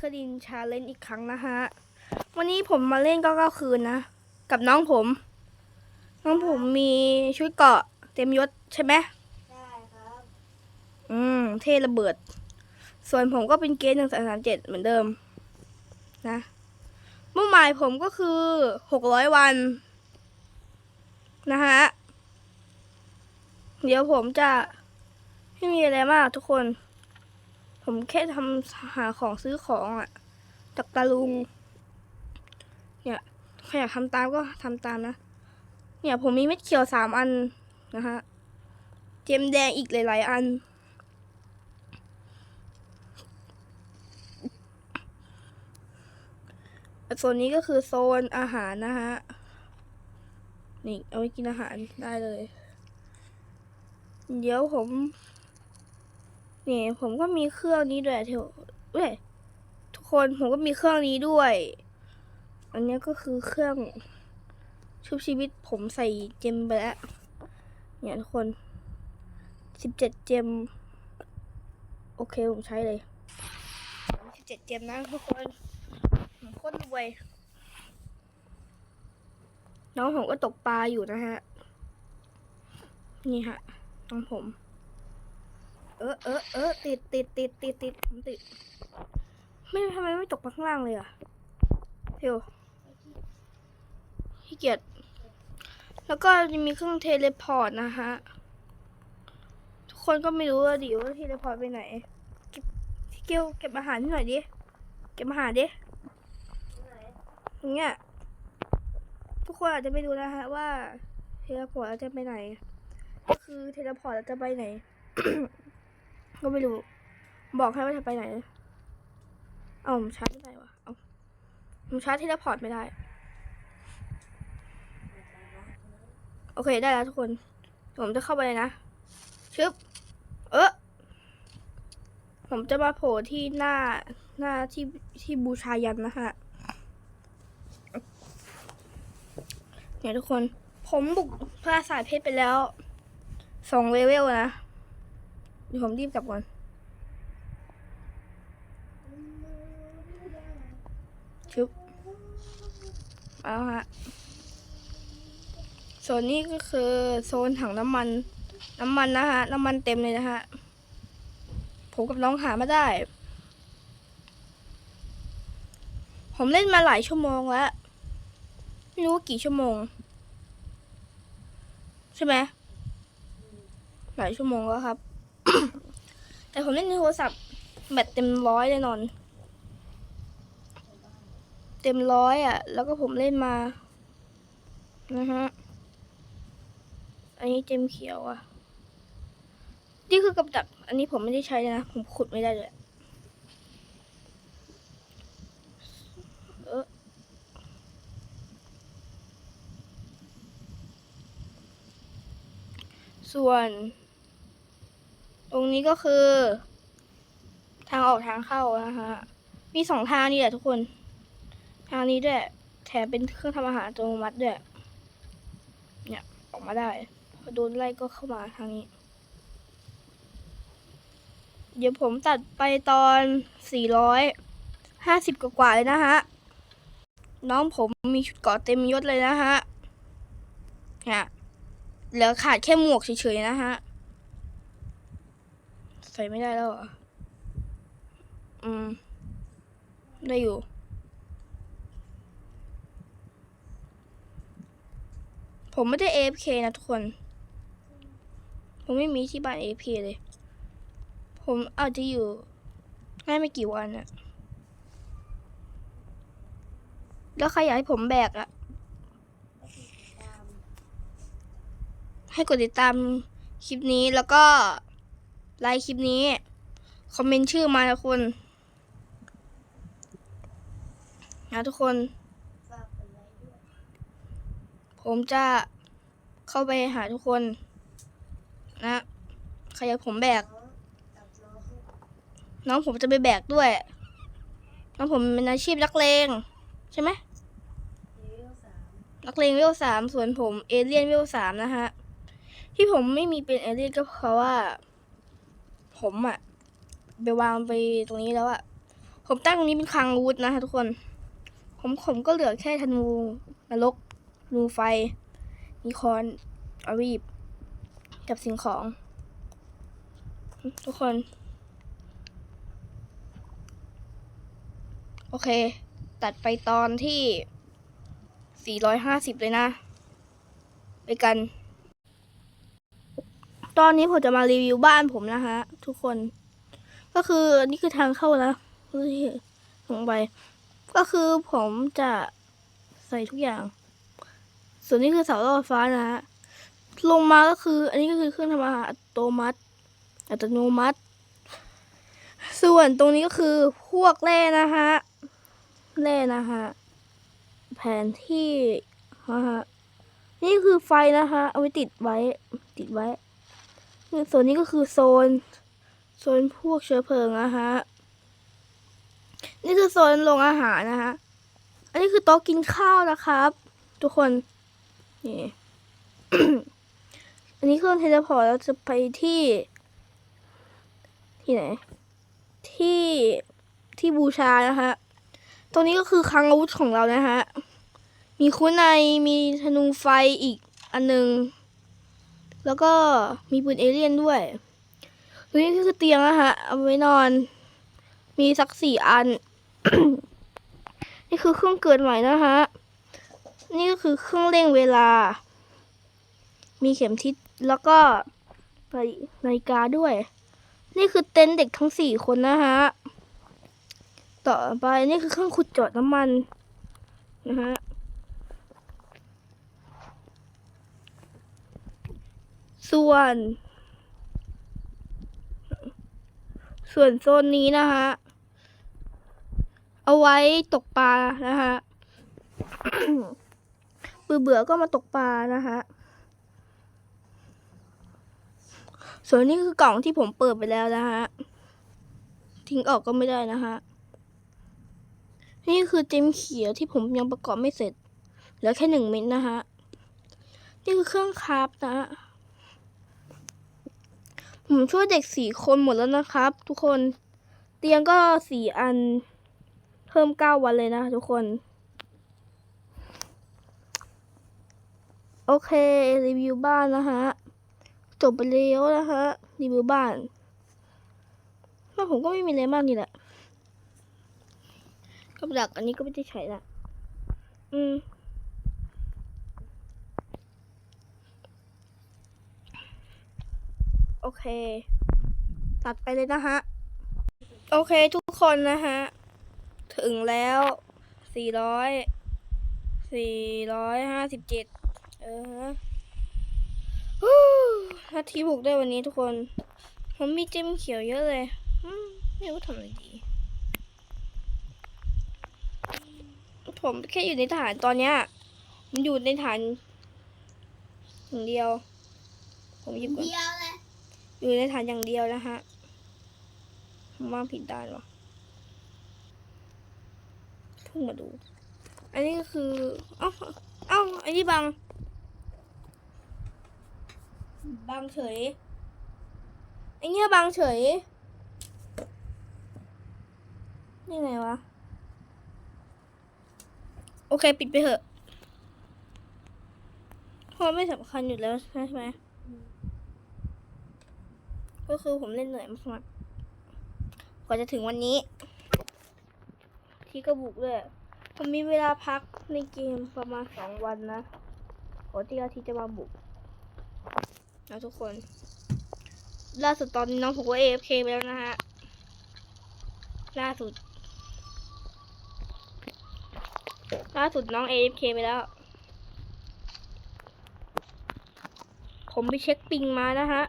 คดินชาเลนจ์อีกครั้งนะฮะ วันนี้ผมมาเล่นก็เก้าคืนนะ กับน้องผม น้องผมมีชุดเกราะเต็มยศใช่ไหมได้ครับ อืม เท่ระเบิด ส่วนผมก็เป็นเกสหนึ่งสามสามเจ็ดเหมือนเดิม นะเมื่อหมายผมก็คือหกร้อยวัน นะฮะ เดี๋ยวผมจะ ไม่มีอะไรมากทุกคน ผมแค่ทำหาของซื้อของอะ่ะจากตาลุง เนี่ยใครอยากทำตามก็ทำตามนะ เนี่ยผมมีเม็ดเขียวสามอันนะฮะ เจมแดงอีกหลาย ๆ อัน โซนนี้ก็คือโซนอาหารนะฮะ นี่เอาไว้กินอาหารได้เลย เดี๋ยวผม นี่ผมก็มีเครื่องนี้ด้วยเถอะเว้ยทุกคนผมก็มีเครื่องนี้ด้วย อันนี้ก็คือเครื่องชุบชีวิตผมใส่เจมไปแล้วเนี่ยทุกคนสิบเจ็ดเจม โอเคผมใช้เลยสิบเจ็ดเจมนะทุกคนผมโคตรรวยน้องผมก็ตกปลาอยู่นะฮะ นี่ฮะน้องผม เออเออเออติดติดติดติดติดติดไม่ทำไมไม่ตกไปข้างล่างเลยอะเดี๋ยวขี้เกียจแล้วก็จะมีเครื่องเทเลพอร์ตนะฮะ ทุกคนก็ไม่รู้ว่าดิว่าเทเลพอร์ตไปไหนเก็บเกียวเก็บอาหารหน่อยดิ เก็บอาหารดิอย่างเงี้ยทุกคนอาจจะไม่รู้นะฮะว่าเทเลพอร์ตเราจะไปไหน ก็คือเทเลพอร์ตเราจะไปไหน ก็ไม่รู้ บอกให้ว่าจะไปไหน เอาผมชาร์จไม่ได้วะเอาผมชาร์จเทเลพอร์ตไม่ได้ โอเคได้แล้วทุกคน ผมจะเข้าไปเลยนะ ชึบ เออผมจะมาโผล่ที่หน้าหน้าที่ที่บูชายันนะฮะเนี่ยทุกคน ผมบุกพระสายเพชรไปแล้วสองเลเวลนะ เดี๋ยวผมรีบกลับก่อนชึบเอาฮะโซนนี้ก็คือโซนถังน้ำมัน น้ำมันนะฮะ น้ำมันเต็มเลยนะฮะ ผมกับน้องหามาได้ ผมเล่นมาหลายชั่วโมงแล้ว ไม่รู้กี่ชั่วโมง ใช่ไหมหลายชั่วโมงแล้วครับ แต่ผมเล่นในโทรศัพท์แบตเต็มร้อยแน่นอน เต็มร้อยอะ แล้วก็ผมเล่นมานะฮะอันนี้เจมเขียวอะนี่คือกับดัก อันนี้ผมไม่ได้ใช้นะ ผมขุดไม่ได้เลยเออส่วน ตรงนี้ก็คือ ทางออกทางเข้านะฮะ มีสองทางนี่แหละทุกคน ทางนี้ด้วยแถมเป็นเครื่องทำอาหารอัตโนมัติด้วย เนี่ยออกมาได้พอโดนไล่ก็เข้ามาทางนี้ เดี๋ยวผมตัดไปตอน 450 กว่าๆเลยนะฮะ น้องผมมีชุดเกาะเต็มยศเลยนะฮะเนี่ยเหลือขาดแค่หมวกเฉยๆนะฮะ ส่ไม่ได้แล้วเหรออืม ได้อยู่ ผมไม่ได้ AFK นะทุกคน ผมไม่มีที่บ้าน AFK เลย ผมอาจจะอยู่ง่ายไม่กี่วันอะแล้วใครอยากให้ผมแบกอะตามให้กดติดตามคลิปนี้แล้วก็ ไลค์คลิปนี้ คอมเมนต์ชื่อมานะคุณนะทุกคน ผมจะเข้าไปหาทุกคน นะใครอยากผมแบก น้องผมจะไปแบกด้วย น้องผมเป็นอาชีพนักเลง ใช่ไหมเลเวลสามนักเลงเวลสามส่วนผมเอเลี่ยนเวลสามนะฮะ ที่ผมไม่มีเป็นเอเลี่ยนก็เพราะว่า ผมอะไปวางไปตรงนี้แล้วอะผมตั้งตรงนี้เป็นคลังอาวุธนะคะทุกคน ผมผมก็เหลือแค่ธนูนรกธนูไฟมีคอนอาวีบกับสิ่งของ ทุกคน โอเค ตัดไปตอนที่ 450 เลยนะ ไปกัน ตอนนี้ผมจะมารีวิวบ้านผมนะคะทุกคน ก็คือนี่คือทางเข้านะที่ลงไป ก็คือผมจะใส่ทุกอย่าง ส่วนนี้คือเสาล่อฟ้านะฮะลงมาก็คือ อันนี้ก็คือเครื่องทำอาหารอัตโนมัติ อัตโนมัติ ส่วนตรงนี้ก็คือพวกแร่นะฮะแร่นะฮะแผนที่นะฮะนี่คือไฟนะคะเอาไว้ติดไว้ ติดไว้ ส่วนนี้ก็คือโซน โซนพวกเชื้อเพลิงนะฮะ นี่คือโซนโรงอาหารนะฮะ อันนี้คือโต๊ะกินข้าวนะครับ ทุกคน นี่ อันนี้เครื่องเทเลพอร์ตเราจะไปที่ ที่ไหน ที่ที่บูชานะคะตรงนี้ก็คือคลังอาวุธของเรานะฮะ มีคุ้นในมีธนูไฟอีกอันหนึ่ง แล้วก็มีปืนเอเลี่ยนด้วยตรงนี้ก็คือเตียงนะฮะ เอาไว้นอน มีสักสี่อัน นี่คือเครื่องเกิดใหม่นะฮะ นี่ก็คือเครื่องเร่งเวลา มีเข็มทิศแล้วก็นาฬิกาด้วย นี่คือเต็นท์เด็กทั้งสี่คนนะฮะ ต่อไปนี่คือเครื่องขุดเจาะน้ำมันนะฮะ ส่วน ส่วนโซนนี้นะฮะ เอาไว้ตกปลานะฮะเบื่อเบื่อก็มาตกปลานะฮะ ส่วนนี้คือกล่องที่ผมเปิดไปแล้วนะฮะ ทิ้งออกก็ไม่ได้นะฮะ นี่คือเจมเขียวที่ผมยังประกอบไม่เสร็จ เหลือแค่หนึ่งเม็ดนะฮะ นี่คือเครื่องคราฟนะ ผมช่วยเด็กสี่คนหมดแล้วนะครับ ทุกคน เตียงก็สี่อัน เพิ่มเก้าวันเลยนะทุกคน โอเค รีวิวบ้านนะฮะ จบไปแล้วนะฮะ รีวิวบ้านบ้านผมก็ไม่มีอะไรมากนี่แหละกับดักอันนี้ก็ไม่ได้ใช้ละอืม โอ เค ตัดไปเลยนะฮะ โอเคทุกคนนะฮะ ถึงแล้วสี่ร้อยสี่ร้อยห้าสิบเจ็ดเออฮะฮู้นาทีบุกได้วันนี้ทุกคน ผมมีเจมเขียวเยอะเลยไม่รู้ทำอะไรดี ผมแค่อยู่ในฐานตอนเนี้ยมันอยู่ในฐานอย่างเดียว ผมหยิบก่อนเดียว อยู่ในฐานอย่างเดียวนะฮะมว่าผิดด้านวะพิ่งมาดู อันนี้ก็คือ เอ้า เอ้า อันนี้บัง บังเฉยไอเนี้ยบังเฉย นี่ไงวะ โอเค ปิดไปเถอะเพราะไม่สำคัญอยู่แล้วใช่ไหม ก็คือผมเล่นเหนื่อยมากๆกว่าจะถึงวันนี้ ที่ก็บุกเลยผมมีเวลาพักในเกมประมาณสองวันนะก่อที่อาทิตย์จะมาบุกนะทุกคน ล่าสุดตอนนี้น้องผมก็ AFK ไปแล้วนะฮะ ล่าสุด ล่าสุดน้อง AFK ไปแล้ว ผมไปเช็คปิงมานะฮะ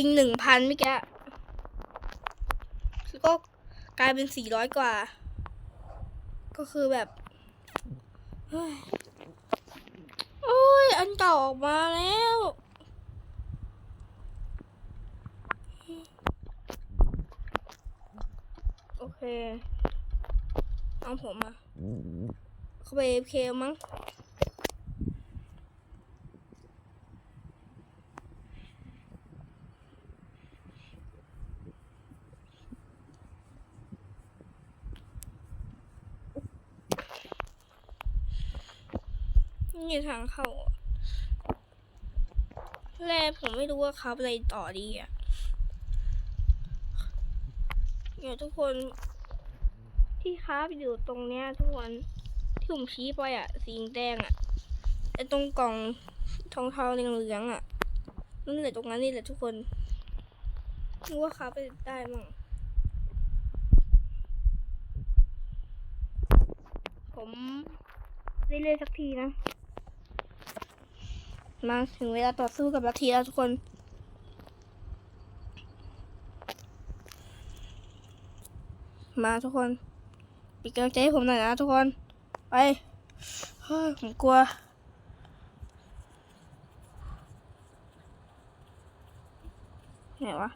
ปิงหนึ่งพันเมื่อกี้ก็กลายเป็นสี่ร้อยกว่า ก็คือแบบเฮ้ยโอ้ย อันเก่าออกมาแล้ว โอเค เอาผมอะเขาไปเคมั้ง นี่ทางเข้าแรกผมไม่รู้ว่าครับอะไรต่อดีอะเดี๋ยวทุกคนที่ครับอยู่ตรงเนี้ยทุกคนที่ผมชี้ไปอะ สีแดงอะไอตรงกล่องทองเทาเหลืองๆอะนั่นแหละตรงนั้นนี่แหละทุกคนนึกว่าครับไปได้มั่งผมเรื่อยๆสักทีนะ มาถึงเวลาต่อสู้กับลัทธิแล้วทุกคน มาทุกคนป็นกำลังใจให้ผมหน่อยนะทุกคน ไปเฮ้ยผมกลัว ไหนวะ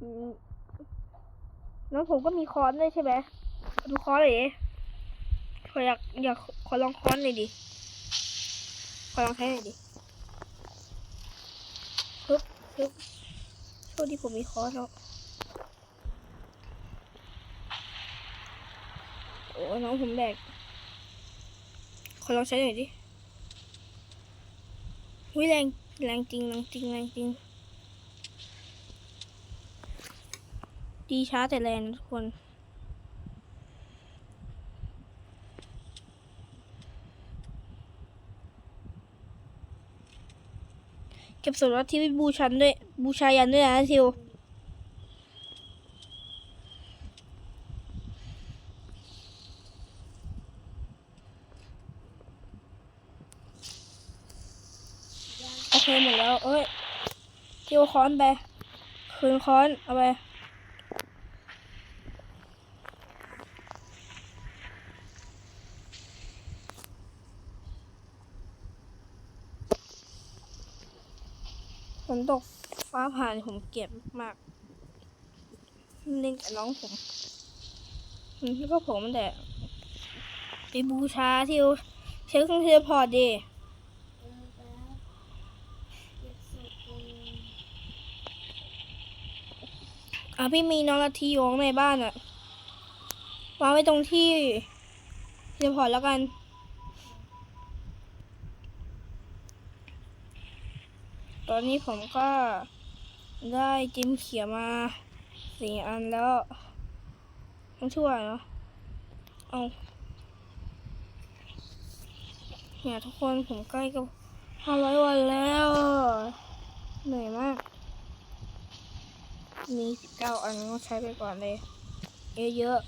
อืม แล้วผมก็มีค้อนด้วยใช่ไหมดูค้อนหน่อยดิขออยากอยากขอลองค้อนหน่อยดิ ขอลองใช้หน่อยดิฮึบฮึบโชคดีผมมีค้อนแล้วโอ้น้องผมแบก ขอลองใช้หน่อยดิวิแรงแรงจริงแรงจริงแรงจริง ดีช้าแต่แรงทุกคนเก็บส่วนลดที่บูชันด้วย บูชายันด้วยนะทิวโอเคหมดแล้ว เอ้ยทิวค้อนไป คืนค้อน เอาไป นตกฟ้าผ่านผมเกลียดมากเล่นกับน้องผมอืมแล้วก็ผมแต่ไปบูชาที่เช็คเครื่องเทเลพอดีเออแป๊บเก็บศพก่อนอะพี่มีน้องลัทธิอยู่ข้างในบ้านอะวางไว้ตรงที่เทเลพอร์ตแล้วกัน อนนี้ผมก็ได้จิมเขียมาสี่อันแล้วต้องช่วยเนาะเอาเนี่ยทุกคนผมใกล้กับห้าร้อยวันแล้ว เหนื่อยมาก มีสิบเก้าอันก็ใช้ไปก่อนเลย เยอะ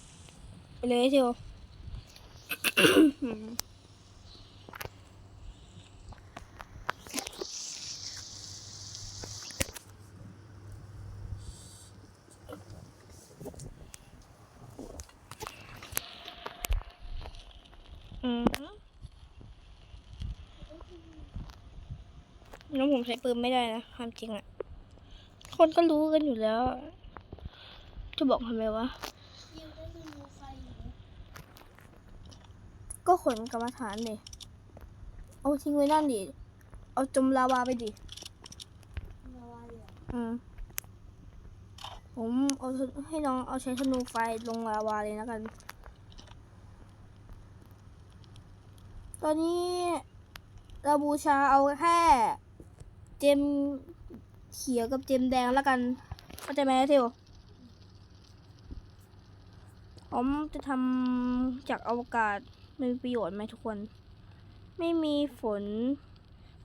ๆไปเลยเชียว อืม แล้วผมใช้ปืนไม่ได้นะความจริงอะคนก็รู้กันอยู่แล้ว จะบอกทำไมวะก็ขนกรรมฐานดิเอาทิ้งไว้นั่นดิ เอาจมลาวาไปดิมาวาเลยอืมผมเอาให้น้องเอาใช้ธนูไฟลงลาวาเลยแล้วกัน ตอนนี้เราบูชาเอาแค่ จมเขียวกับเจมแดงแล้วกันเข้าใจไหมเทวผมจะทำจากอวกาศมีประโยชน์ไหมทุกคน ไม่มีฝน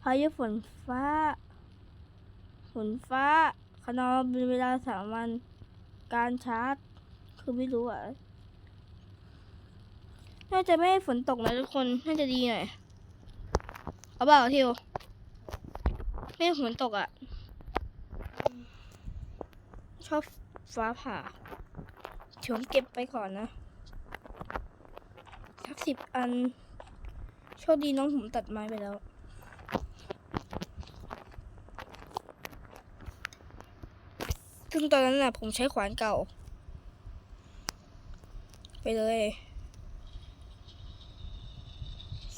พายุฝนฟ้า ฝนฟ้าขนองเป็นเวลาสามวัน การชาร์จ คือไม่รู้อะ น่าจะไม่ให้ฝนตกนะทุกคน น่าจะดีหน่อย เอาเปล่าทิว ไม่ฝนตกอะ ชอบฟ้าผ่าเดี๋ยวผมเก็บไปก่อนนะสักสิบอัน โชคดีน้องผมตัดไม้ไปแล้ว ซึ่งตอนนั้นน่ะ ผมใช้ขวานเก่า ไปเลย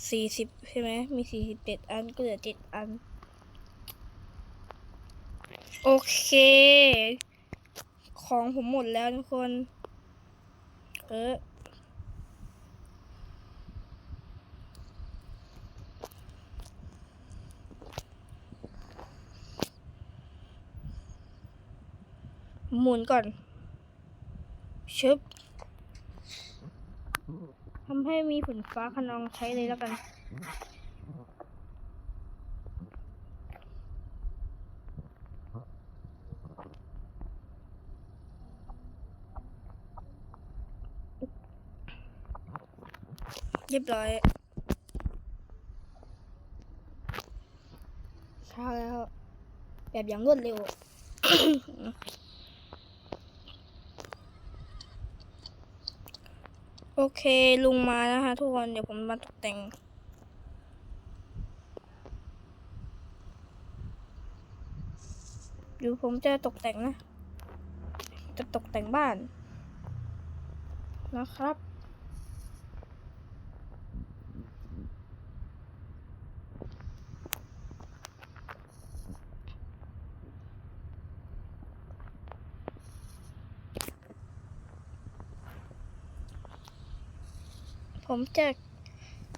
สี่สิบใช่ไหม มีสี่สิบเจ็ดอันก็เหลือเจ็ดอัน โอเค ของผมหมดแล้วทุกคน เออหมุนก่อน ชึบทำให้มีฝนฟ้าขนองใช้เลยแล้วกัน เรียบร้อยเช้าแล้ว แบบอย่างรวดเร็วโอเค ลุงมานะคะทุกคนเดี๋ยวผมมาตกแต่งเดี๋ยวผมจะตกแต่งนะ จะตกแต่งบ้านนะครับ ผมจะ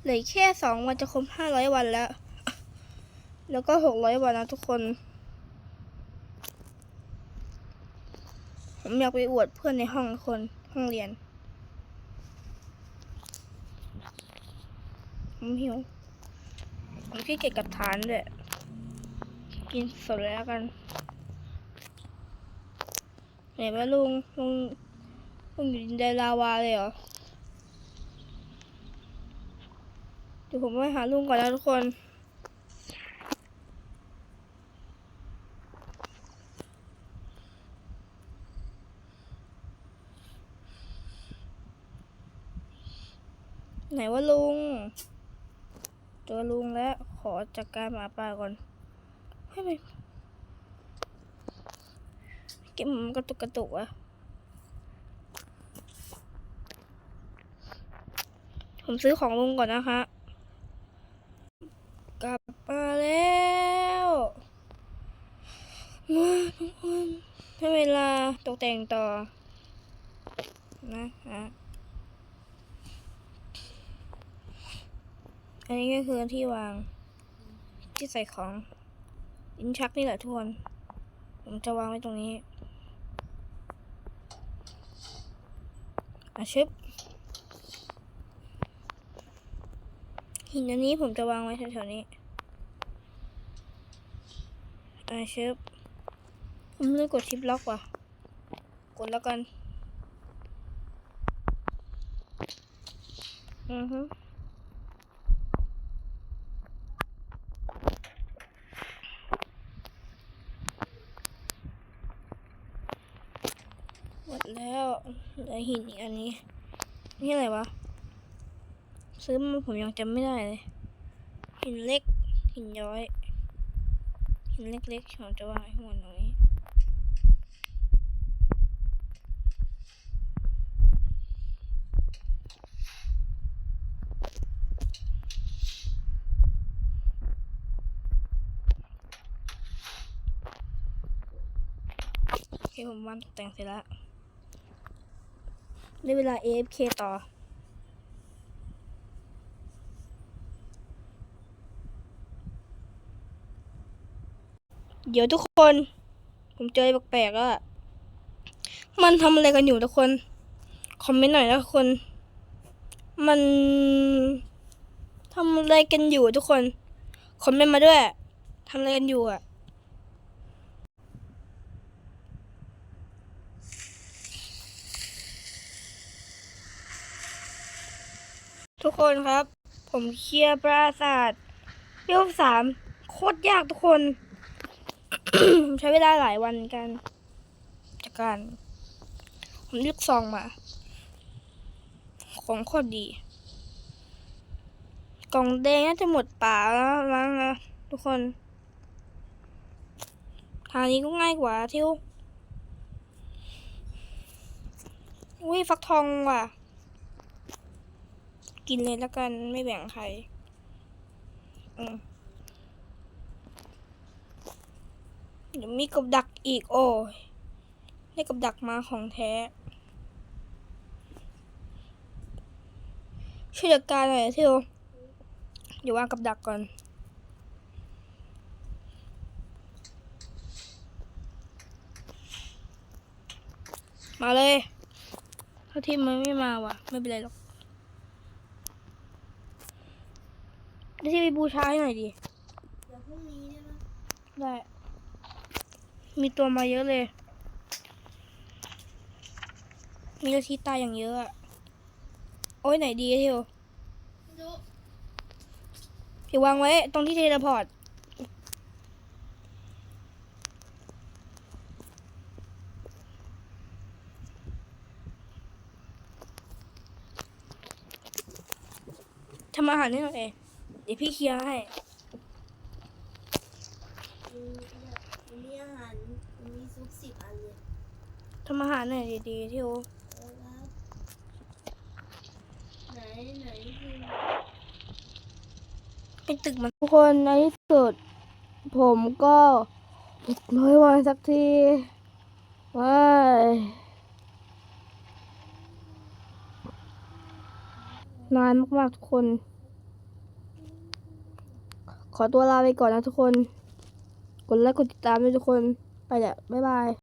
เหลือแค่สองวันจะครบห้าร้อยวันแล้ว แล้วก็หกร้อยวันนะทุกคน ผมอยากไปอวดเพื่อนในห้องคนห้องเรียน ผมหิว ผมขี้เกียจกับฐานด้วยกินสดแล้วกันไหนว่าลุงลุงลุงอยู่ดินดนลาวาเลยเหรอ เดี๋ยวผมไปหาลุงก่อนนะทุกคน ไหนว่าลุง เจอลุงแล้วขอจัดการหมาป่าก่อนให้ไปเก็บมันกระตุกกระตุกอะผมซื้อของลุงก่อนนะคะ มาแล้วมาทุกคนให้เวลาตกแต่งต่อ นะฮะอันนี้ก็คือที่วาง ที่ใส่ของลิ้นชักนี่แหละทุกคน ผมจะวางไว้ตรงนี้อาชึบหินอันนี้ผมจะวางไว้แถวๆนี้ อาชึบผมลืมกดชิปล็อกว่ะ กดแล้วกัน อือฮึหมดแล้วเหลือหินอีกอันนี้ นี่อะไรวะ ซื้อมาผมยังจำไม่ได้เลย หินเล็ก หินย้อย หินเล็กๆผมจะวางไว้ข้างบนตรงนี้โอเคผมวางตกแต่งเสร็จแล้วได้เวลา AFK ต่อ เดี๋ยวทุกคน ผมเจอแปลกๆอะมันทำอะไรกันอยู่ทุกคน คอมเมนต์หน่อยนะทุกคน มันทำอะไรกันอยู่ทุกคน คอมเมนต์มาด้วยทำอะไรกันอยู่อะทุกคนครับ ผมเคลียร์ปราสาทเรียวสามโคตรยากทุกคน ใช้เวลาหลายวันกันจากการ ผมเลือกซองมา ของโคตรดี กล่องแดงน่าจะหมดป่าแล้วมั้งนะทุกคน ทางนี้ก็ง่ายกว่าทิวอุ้ยฟักทองว่ะ กินเลยแล้วกันไม่แบ่งใคร อืม เดี๋ยวมีกับดักอีกโอ้ยได้กับดักมาของแท้ช่วยจัดการหน่อยเที่ยวเดี๋ยววางกับดักก่อนมาเลยถ้าทีมมันไม่มาว่ะ ไม่เป็นไรหรอกเดี๋ยวที่ไปบูชาให้หน่อยดิ เดี๋ยวพรุ่งนี้ได้ไหมได้ มีตัวมาเยอะเลย มีนาทีตายอย่างเยอะอะโอ้ยไหนดีเทียวไม่รู้เดี๋ยววางไว้ ตรงที่เทเลพอร์ตทำอาหารให้หน่อยเองเดี๋ยวพี่เคลียร์ให้ อืมเนี่ยมันมีอาหารมันมีซุปสิบอันเลย ทำอาหารหน่อยดีๆที่โอไหนไหนคือเป็นตึกมันทุกคนในที่สุด ผมก็ร้อยวันสักทีว้ายนานมากๆทุกคน ขอตัวลาไปก่อนนะทุกคน กดไลค์กดติดตามด้วยทุกคน ไปแหละบ๊ายบาย